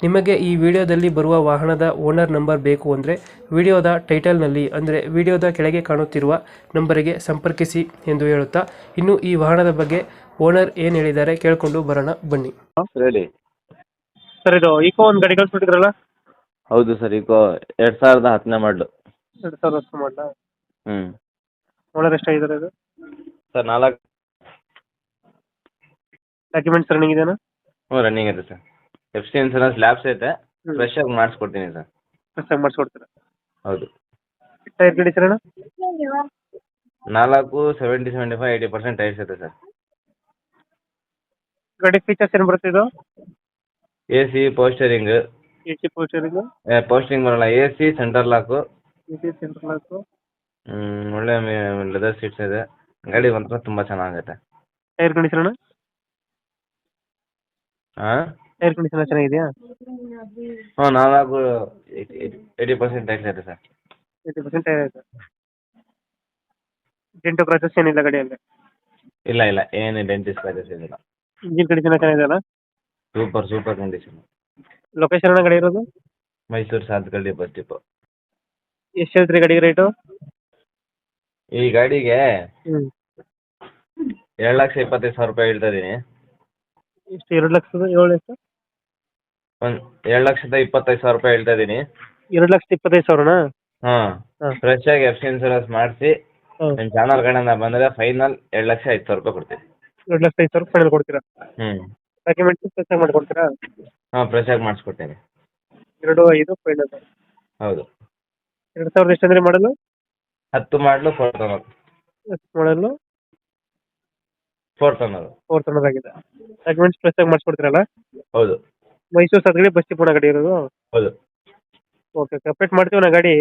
ನಿಮಗೆ ಈ ವಿಡಿಯೋದಲ್ಲಿ ಬರುವ ವಾಹನದ ಓನರ್ ನಂಬರ್ ಬೇಕು ಅಂದರೆ ವಿಡಿಯೋದ ಟೈಟಲ್ನಲ್ಲಿ ಅಂದರೆ ವಿಡಿಯೋದ ಕೆಳಗೆ ಕಾಣುತ್ತಿರುವ ನಂಬರಿಗೆ ಸಂಪರ್ಕಿಸಿ ಎಂದು ಹೇಳುತ್ತಾ ಇನ್ನು ಈ ವಾಹನದ ಬಗ್ಗೆ ಓನರ್ ಏನು ಹೇಳಿದ್ದಾರೆ ಕೇಳಿಕೊಂಡು ಬರೋಣ ಬನ್ನಿ. ಹೇಳಿ. ಸರ್ ಇದು ಈಕೋ ಒಂದು ಗಾಡಿ ಕಳಿಸ್ಬಿಟ್ಟಿದ್ರಲ್ಲ ಹೌದು ಸರ್ ಈಗ ಎರಡು ಸಾವಿರದ ಹತ್ತನೇ ಮಾಡಲು ಎರಡು ಸಾವಿರ ವರ್ಷ ಮಾಡಲ ಹ್ಮ್. ಓನರ್ ಎಷ್ಟಾಗಿದ್ದಾರೆ ಇದು? ಸರ್ ನಾಲ್ಕು ಡಾಕ್ಯುಮೆಂಟ್ಸ್ ರನ್ನಿಂಗ್ ಇದೆಯಾ? ರನ್ನಿಂಗ್ ಇದೆ sir. F C insurance labs ಐತೆ ಹ್ಮ್. ಫ್ರೆಶ್ ಆಗಿ ಮಾಡಿಸ್ಕೊಡ್ತೀನಿ ಸರ್. ಹೊಸ್ದಾಗಿ ಮಾಡಿಸ್ಕೊಡ್ತೀರಾ? ಹೌದು. ಟೈರ್ ಗಾಡಿ ಸರ್ ನಾಲ್ಕು seventy seventy five eighty percent tyres ಐತೆ ಸರ್. ಗಾಡಿ ಫೀಚರ್ಸ್ ಏನು ಬರುತ್ತೆ ಇದು? ಎ ಸಿ ಪೋಸ್ಟರಿಂಗ್ ಎ ಸಿ ಪೋಸ್ಟರಿಂಗ್ ಪೋಸ್ಟರಿಂಗ್ ಬರೋಲ್ಲ. A C center lock A C central lock ಒಳ್ಳೆ ಲೆದರ್ ಸೀಟ್ಸ್ ಇದೆ. ಗಾಡಿ ಮಾತ್ರ ತುಂಬ ಚೆನ್ನಾಗೈತೆ. ಟೈರ್ ಕಂಡೀಷನ್ ಹಾಂ ಟೈರ್ ಕಂಡೀಷನ್ ಚೆನ್ನಾಗಿದೆಯಾ? ಹಾ ನಾಲ್ಕು ಏಯ್ಟಿ ಪರ್ಸೆಂಟ್ ಟೈರ್ಸ್ ಇದೆ ಸರ್. ಏಯ್ಟಿ ಪರ್ಸೆಂಟ್ ಟೈರ್ ಇದೆ. ಡೆಂಟು ಕ್ರಾಚಸ್ ಏನಿಲ್ಲ ಗಾಡಿಯಲ್ಲಿ? ಇಲ್ಲ ಇಲ್ಲ ಏನು ಡೆಂಟಿಸ್ ಪ್ಯಾಚಸ್ ಏನಿಲ್ಲ. Engine condition ಚೆನ್ನಾಗಿದೆಯಲ್ಲ super super condition location ಅಣ್ಣ ಗಾಡಿ ಇರೋದು? ಮೈಸೂರು ಸಾತ್ಕಳ್ಳಿ ಬಸ್ ಡಿಪೋ ಎಷ್ಟು ಹೇಳ್ತೀರಿ ಗಾಡಿಗೆ ರೇಟು ಈ ಗಾಡಿಗೆ ಹ್ಞೂ ಎರಡು ಲಕ್ಷ ಇಪ್ಪತ್ತೈದು ಸಾವಿರ ರೂಪಾಯಿ ಹೇಳ್ತಾ ಇದ್ದೀನಿ. ಎಷ್ಟು? ಎರಡು ಲಕ್ಷದ ಏಳು ಎಷ್ಟು ಒಂದು ಎರಡು ಲಕ್ಷದ ಇಪ್ಪತ್ತೈದು ಸಾವಿರ ರೂಪಾಯಿ ಹೇಳ್ತಾ ಇದ್ದೀನಿ. ಎರಡು ಲಕ್ಷದ ಇಪ್ಪತ್ತೈದು ಸಾವಿರನಾ? ಹಾಂ ಹಾಂ. ಫ್ರೆಶ್ ಆಗಿ ಎಫ್ ಸಿ ಇನ್ಸೂರೆನ್ಸ್ ಮಾಡಿಸಿ ಹಾಂ. ನಿಮ್ಮ ಚಾನಲ್ ಕಡೆಯಿಂದ ಬಂದರೆ ಫೈನಲ್ ಎರಡು ಲಕ್ಷ ಐದು ಸಾವಿರ ರೂಪಾಯಿ ಕೊಡ್ತೀನಿ. ಎರಡು ಲಕ್ಷ ಐದು ಸಾವಿರ ಫೈನಲ್ ಕೊಡ್ತೀರಾ? ಹ್ಞೂ ಡಾಕ್ಯುಮೆಂಟ್ಸ್ ಫ್ರೆಶ್ ಮಾಡಿಕೊಡ್ತೀರಾ? ಹಾಂ ಫ್ರೆಶ್ ಆಗಿ ಮಾಡಿಸ್ಕೊಡ್ತೀನಿ. ಎರಡು ಐದು ಫೈನಲ್ ಹೌದು. ಎರಡು ಸಾವಿರದ ಎಷ್ಟು ಅಂದರೆ ಮಾಡಲು? ಹತ್ತು ಮಾಡಲು ಫೋರ್ ತೊಗೊಳೋದು ಮಾಡಲು? ಫೋರ್ ಅನ್ನೋದು ಫೋರ್ತ್ ತಗೊಂಡಾಗಿದೆ ಡಾಕ್ಯುಮೆಂಟ್ಸ್ ಫ್ರೆಶ್ ಆಗಿ ಮಾಡಿಸ್ಕೊಡ್ತೀರಲ್ಲ? ಹೌದು. ಮೈಸೂರು ಸದ್ಗಡಿ ಬಸ್ ಟಿಪ್ಪಣ ಗಾಡಿ ಇರೋದು? ಹೌದು. ಓಕೆ ಅಪ್ಡೇಟ್ ಮಾಡ್ತೀವಿ ನಾ ಗಾಡಿ.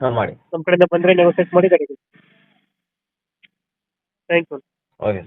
ಹಾಂ ಮಾಡಿ. ನಮ್ಮ ಕಡೆಯಿಂದ ಬಂದರೆ ನೆಗೋಸಿಯೇಟ್ ಮಾಡಿ ಗಾಡಿ ಥ್ಯಾಂಕ್ ಯು ಓಕೆ